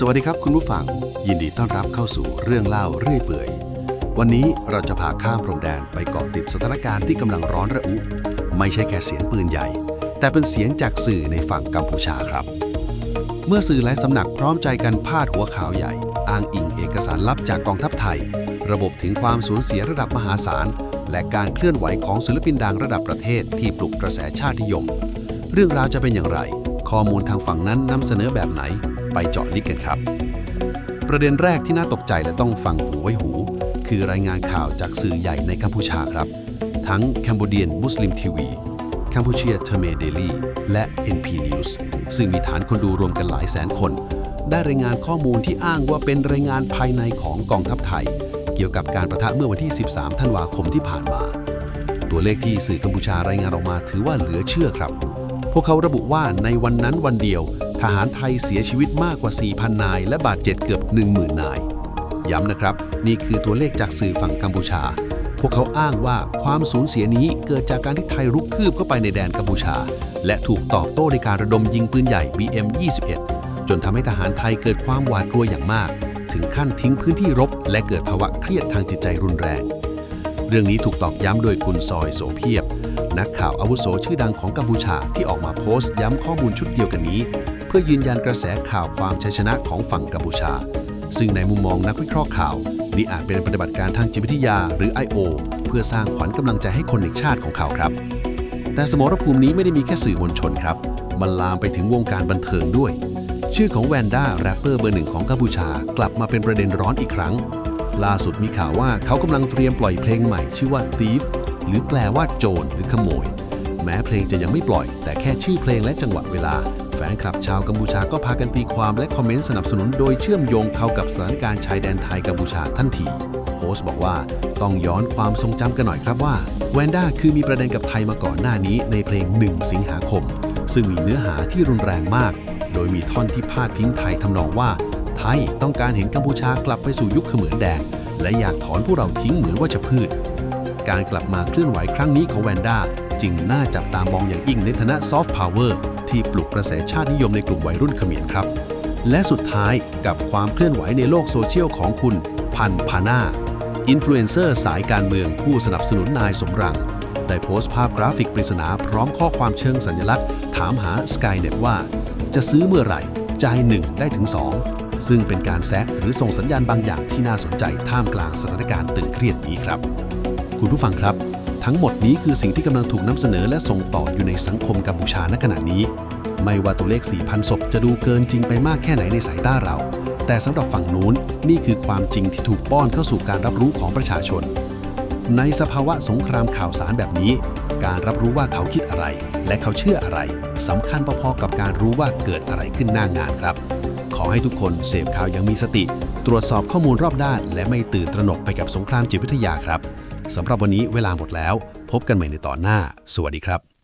สวัสดีครับคุณผู้ฟัง ยินดีต้อนรับเข้าสู่เรื่องเล่าเรื่อยเปื่อย วันนี้เราจะพาข้ามพรมแดนไปเกาะติดสถานการณ์ที่กำลังร้อนระอุ ไม่ใช่แค่เสียงปืนใหญ่ แต่เป็นเสียงจากสื่อในฝั่งกัมพูชาครับ เมื่อสื่อหลายสำนักพร้อมใจกันพาดหัวข่าวใหญ่ อ้างอิงเอกสารลับจากกองทัพไทย ระบบถึงความสูญเสียระดับมหาศาล และการเคลื่อนไหวของศิลปินดังระดับประเทศที่ปลุกกระแสชาตินิยม เรื่องราวจะเป็นอย่างไร ข้อมูลทางฝั่งนั้นนำเสนอแบบไหน ไปเจาะลึกกันครับ ประเด็นแรกที่น่าตกใจและต้องฟังหูไว้หู คือรายงานข่าวจากสื่อใหญ่ในกัมพูชาครับ ทั้ง Cambodian Muslim TV Cambodia t o m e Daily และ NP News ซึ่งมีฐานคนดูรวมกันหลายแสนคน ได้รายงานข้อมูลที่อ้างว่าเป็นรายงานภายในของกองทัพไทย เกี่ยวกับการประทะเมื่อวันที่ 13 ธันวาคมที่ผ่านมา ตัวเลขที่สื่อกัมพูชารายงานออกมาถือว่าเหลือเชื่อครับ พวกเขาระบุว่าในวันนั้นวันเดียว ทหารไทยเสียชีวิตมากกว่า 4,000 นาย และบาดเจ็บเกือบ 10,000 นาย ย้ำนะครับ นี่คือตัวเลขจากสื่อฝั่งกัมพูชา พวกเขาอ้างว่าความสูญเสียนี้เกิดจากการที่ไทยรุกคืบเข้าไปในแดนกัมพูชา และถูกตอบโต้ในการระดมยิงปืนใหญ่ BM-21 จนทำให้ทหารไทยเกิดความหวาดกลัวอย่างมาก ถึงขั้นทิ้งพื้นที่รบ และเกิดภาวะเครียดทางจิตใจรุนแรง เรื่องนี้ถูกตอกย้ำโดยคุณซอยโสเพียบนักข่าวอาวุโสชื่อดังของกัมพูชาที่ออกมาโพสต์ย้ำข้อมูลชุดเดียวกันนี้ เพื่อยืนยันกระแสข่าวความชัยชนะของฝั่งกัมพูชา ซึ่งในมุมมองนักวิเคราะห์ข่าว นี่อาจเป็นปฏิบัติการทางจิตวิทยาหรือ I.O. เพื่อสร้างขวัญกำลังใจให้คนในชาติของเขาครับ แต่สมรภูมินี้ไม่ได้มีแค่สื่อมวลชนครับ มันลามไปถึงวงการบันเทิงด้วย ชื่อของแวนด้าแรปเปอร์เบอร์หนึ่งของกัมพูชากลับมาเป็นประเด็นร้อนอีกครั้ง ล่าสุดมีข่าวว่าเขากำลังเตรียมปล่อยเพลงใหม่ชื่อว่า Thief หรือแปลว่าโจรหรือขโมย แม้เพลงจะยังไม่ปล่อย แต่แค่ชื่อเพลงและจังหวะเวลา แฟนคลับชาวกัมพูชาก็พากันตีความและคอมเมนต์สนับสนุนโดยเชื่อมโยงเข้ากับสถานการณ์ชายแดนไทยกัมพูชาทันทีโพสต์บอกว่าต้องย้อนความทรงจำกันหน่อยครับว่าแวนด้าคือมีประเด็นกับไทยมาก่อนหน้านี้ในเพลง 1 สิงหาคม ซึ่งมีเนื้อหาที่รุนแรงมาก โดยมีท่อนที่พาดพิงไทยทำนองว่า ไทยต้องการเห็นกัมพูชากลับไปสู่ยุคเขมือนแดง และอยากถอนพวกเราทิ้งเหมือนวัชพืช การกลับมาเคลื่อนไหวครั้งนี้ของแวนด้า จึงน่าจับตามองอย่างยิ่งในฐานะซอฟต์พาวเวอร์ที่ปลุกกระแสชาตินิยมในกลุ่มวัยรุ่นเขมรครับ และสุดท้ายกับความเคลื่อนไหวในโลกโซเชียลของคุณ พันพาน่าอินฟลูเอนเซอร์สายการเมืองผู้สนับสนุนนายสมรัง ได้โพสต์ภาพกราฟิกปริศนาพร้อมข้อความเชิงสัญลักษณ์ ถามหา Skynet ว่า จะซื้อเมื่อไหร่จ่ายหนึ่งได้ถึง 2 ซึ่งเป็นการแซะหรือส่งสัญญาณบางอย่างที่น่าสนใจท่ามกลางสถานการณ์ตึงเครียดนี้ครับ คุณผู้ฟังครับ ทั้งหมดนี้คือสิ่งที่กำลังถูกนำเสนอและส่งต่ออยู่ในสังคมกัมพูชาณขณะนี้ ไม่ว่าตัวเลข 4,000 ศพจะดูเกินจริงไปมากแค่ไหนในสายตาเรา แต่สำหรับฝั่งนู้นนี่คือความจริงที่ถูกป้อนเข้าสู่การรับรู้ของประชาชน ในสภาวะสงครามข่าวสารแบบนี้ การรับรู้ว่าเขาคิดอะไร และเขาเชื่ออะไรสำคัญพอๆกับการรู้ว่าเกิดอะไรขึ้นหน้างานครับ ขอให้ทุกคนเสพข่าวอยังมีสติ ตรวจสอบข้อมูลรอบด้าน และไม่ตื่นตระหนกไปกับสงครามจิตวิทยาครับ สำหรับวันนี้เวลาหมดแล้ว พบกันใหม่ในตอนหน้า สวัสดีครับ